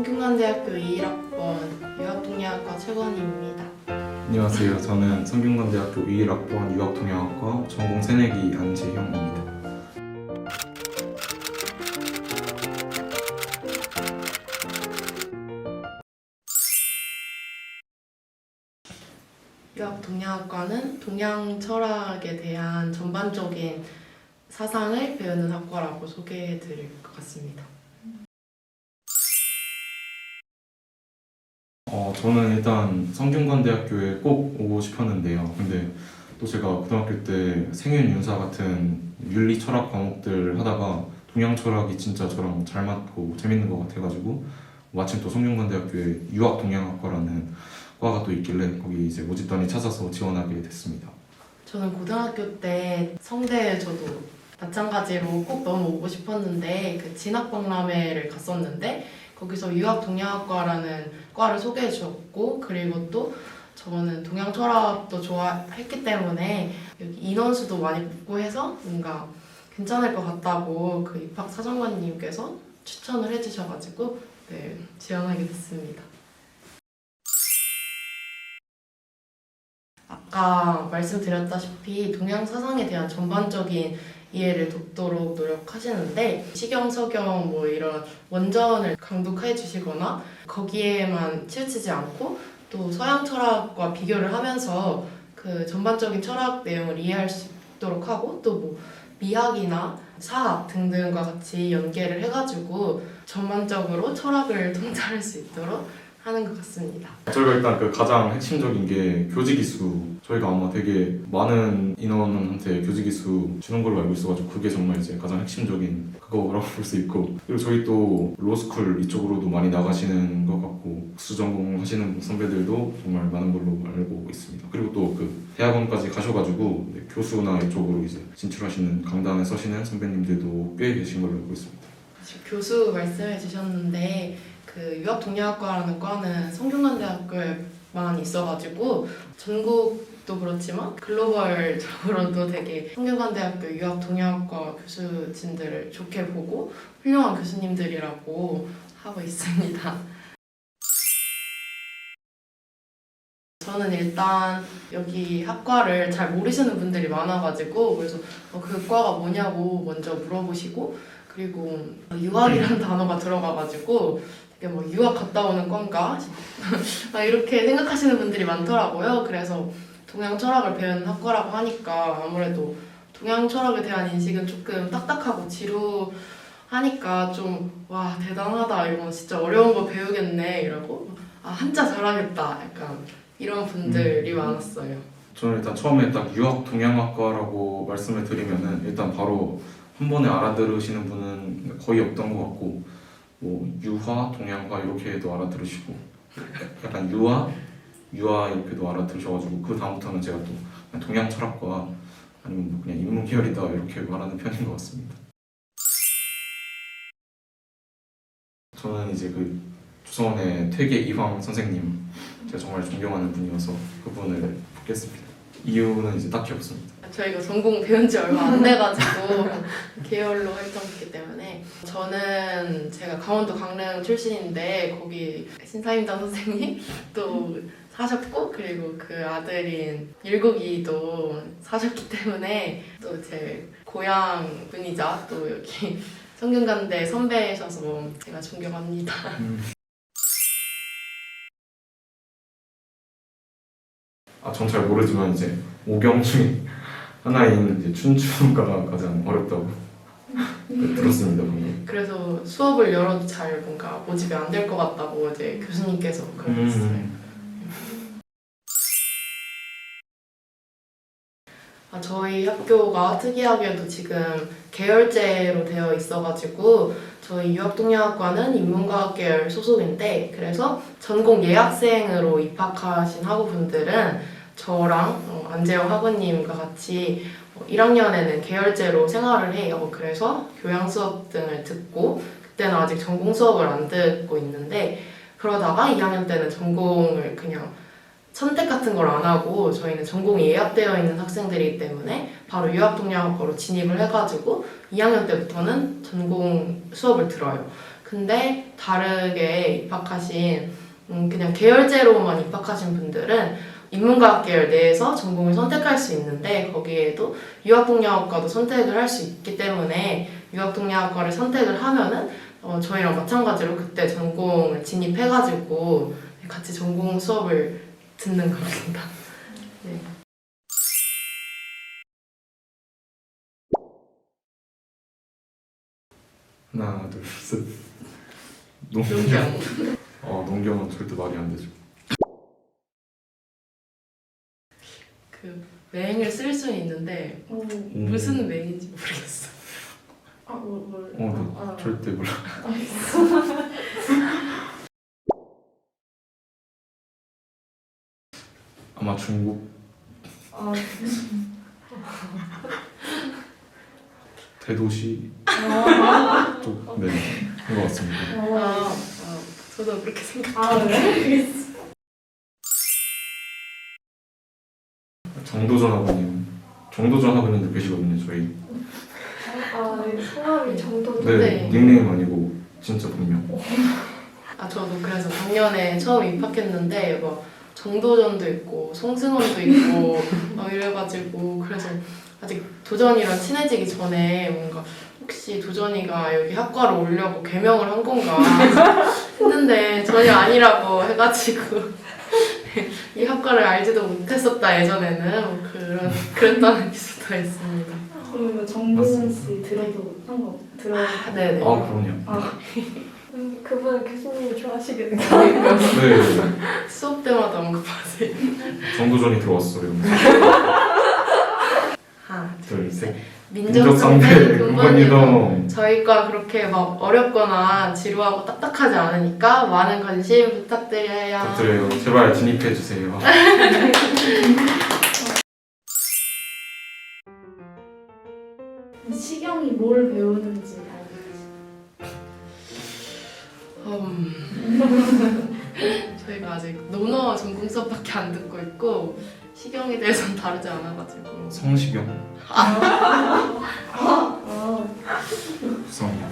성균관대학교 21학번 유학동양학과 최건희입니다. 안녕하세요. 저는 성균관대학교 21학번 유학통역학과 전공 새내기 안재형입니다. 유학 동양학과는 동양 철학에 대한 전반적인 사상을 배우는 학과라고 소개해 드릴 것 같습니다. 저는 일단 성균관대학교에 꼭 오고 싶었는데요. 근데 또 제가 고등학교 때 생윤 윤사 같은 윤리 철학 과목들 하다가 동양 철학이 진짜 저랑 잘 맞고 재밌는 것 같아가지고 마침 또 성균관대학교에 유학 동양학과라는 과가 또 있길래 거기 이제 모집단이 찾아서 지원하게 됐습니다. 저는 고등학교 때 성대에 저도 마찬가지로 꼭 너무 오고 싶었는데 그 진학박람회를 갔었는데 거기서 유학 동양학과라는 과를 소개해 주었고 그리고 또 저는 동양 철학도 좋아했기 때문에 여기 인원수도 많이 붙고 해서 뭔가 괜찮을 것 같다고 그 입학 사정관님께서 추천을 해주셔가지고 네 지원하게 됐습니다. 아까 말씀드렸다시피 동양 사상에 대한 전반적인 이해를 돕도록 노력하시는데 시경, 서경 뭐 이런 원전을 강독해 주시거나 거기에만 치우치지 않고 또 서양 철학과 비교를 하면서 그 전반적인 철학 내용을 이해할 수 있도록 하고 또 뭐 미학이나 사학 등등과 같이 연계를 해가지고 전반적으로 철학을 통달할 수 있도록 하는 것 같습니다. 저희가 일단 그 가장 핵심적인 게 교직 이수 저희가 아마 되게 많은 인원한테 교직이수 주는 걸로 알고 있어가지고 그게 정말 이제 가장 핵심적인 그거라고 볼 수 있고 그리고 저희 또 로스쿨 이쪽으로도 많이 나가시는 것 같고 수전공 하시는 선배들도 정말 많은 걸로 알고 있습니다. 그리고 또 그 대학원까지 가셔가지고 네, 교수나 이쪽으로 이제 진출하시는 강단에 서시는 선배님들도 꽤 계신 걸로 알고 있습니다. 교수 말씀해 주셨는데 그 유학 동양학과라는 과는 성균관대학교에 만 있어가지고 전국 도 그렇지만 글로벌적으로도 되게 성균관대학교 유학 동양학과 교수진들을 좋게 보고 훌륭한 교수님들이라고 하고 있습니다. 저는 일단 여기 학과를 잘 모르시는 분들이 많아가지고 그래서 어, 그 과가 뭐냐고 먼저 물어보시고 그리고 유학이라는 단어가 들어가가지고 되게 뭐 유학 갔다 오는 건가 막 이렇게 생각하시는 분들이 많더라고요. 그래서 동양 철학을 배우는 학과라고 하니까 아무래도 동양 철학에 대한 인식은 조금 딱딱하고 지루하니까 좀 와 대단하다. 이건 진짜 어려운 거 배우겠네. 이러고 아 한자 잘하겠다. 약간 이런 분들이 많았어요. 저는 일단 처음에 딱 유학 동양학과라고 말씀을 드리면은 일단 바로 한 번에 알아들으시는 분은 거의 없던 것 같고 뭐 유화 동양화 이렇게도 알아들으시고 약간 유화 유화 이렇게도 알아들으셔가지고 그 다음부터는 제가 또 동양 철학과 아니면 뭐 그냥 인문 계열이다 이렇게 말하는 편인 것 같습니다. 저는 이제 그 조선의 퇴계 이황 선생님 제가 정말 존경하는 분이어서 그분을 뽑겠습니다. 이유는 이제 딱히 없습니다. 저희가 전공 배운 지 얼마 안 돼가지고 계열로 활동했기 때문에 저는 제가 강원도 강릉 출신인데 거기 신사임당 선생님 또 사셨고 그리고 그 아들인 일국이도 사셨기 때문에 또 제 고향 분이자 또 여기 성균관대 선배셔서 제가 존경합니다. 아, 전 잘 모르지만 이제 오경 중에 하나인 이제 춘추가 가장 어렵다고 들었습니다. 방금. 그래서 수업을 열어도 잘 뭔가 모집이 안 될 것 같다고 이제 교수님께서 그러셨어요. 음. 아, 저희 학교가 특이하게도 지금 계열제로 되어 있어가지고 저희 유학동양학과는 인문과학 계열 소속인데 그래서 전공 예학생으로 입학하신 학우분들은 저랑 어, 안재영 학우님과 같이 어, 1학년에는 계열제로 생활을 해요. 그래서 교양 수업 등을 듣고 그때는 아직 전공 수업을 안 듣고 있는데 그러다가 2학년 때는 전공을 그냥 선택 같은 걸 안 하고 저희는 전공이 예약되어 있는 학생들이기 때문에 바로 유학동양학과로 진입을 해가지고 2학년 때부터는 전공 수업을 들어요. 근데 다르게 입학하신 음, 그냥 계열제로만 입학하신 분들은 인문과학 계열 내에서 전공을 선택할 수 있는데 거기에도 유학동양학과도 선택을 할 수 있기 때문에 유학동양학과를 선택을 하면은 어, 저희랑 마찬가지로 그때 전공을 진입해가지고 같이 전공 수업을 듣는 겁니다. 하나 둘셋 농경. 어 농경은 절대 말이 안 되죠. 그 맹을 쓸 수는 있는데 오. 음. 무슨 맹인지 모르겠어. 아, 뭘, 뭘. 어, 아, 아, 절대 몰라. 아 마 중국 아, 대도시 아, 쪽 네, 그런 것 같습니다. 아, 아, 아, 저도 그렇게 생각. 아, 네. 정도전 학원님, 정도전 학원님도 계시거든요, 저희. 아, 네. 성함이 정도. 네, 네. 닉네임 아니고 진짜 본명. 아 저도 그래서 작년에 처음 입학했는데 뭐 정도전도 있고 송승헌도 있고 막 이래가지고 그래서 아직 도전이랑 친해지기 전에 뭔가 혹시 도전이가 여기 학과로 오려고 개명을 한 건가 했는데 전혀 아니라고 해가지고 이 학과를 알지도 못했었다 예전에는 뭐 그런 그랬던 에피소드가 있습니다. 그러면 정보선 씨 들어도 상관 들어. 아, 네네. 아, 그럼요. 아. 음, 그분 교수님이 좋아하시겠네요. 네, 수업 때마다 언급하세요. 정도전이 들어왔어요. 하나, 둘, 셋. 민족상태 근본이동. 근본이동. 저희과 그렇게 막 어렵거나 지루하고 딱딱하지 않으니까 많은 관심 부탁드려요. 부탁드려요. 제발 진입해 주세요. 시경이 뭘 배우 아직 논어 전공 수업밖에 안 듣고 있고 시경에 대해서는 다르지 않아가지고 성시경. 아, 죄송합니다.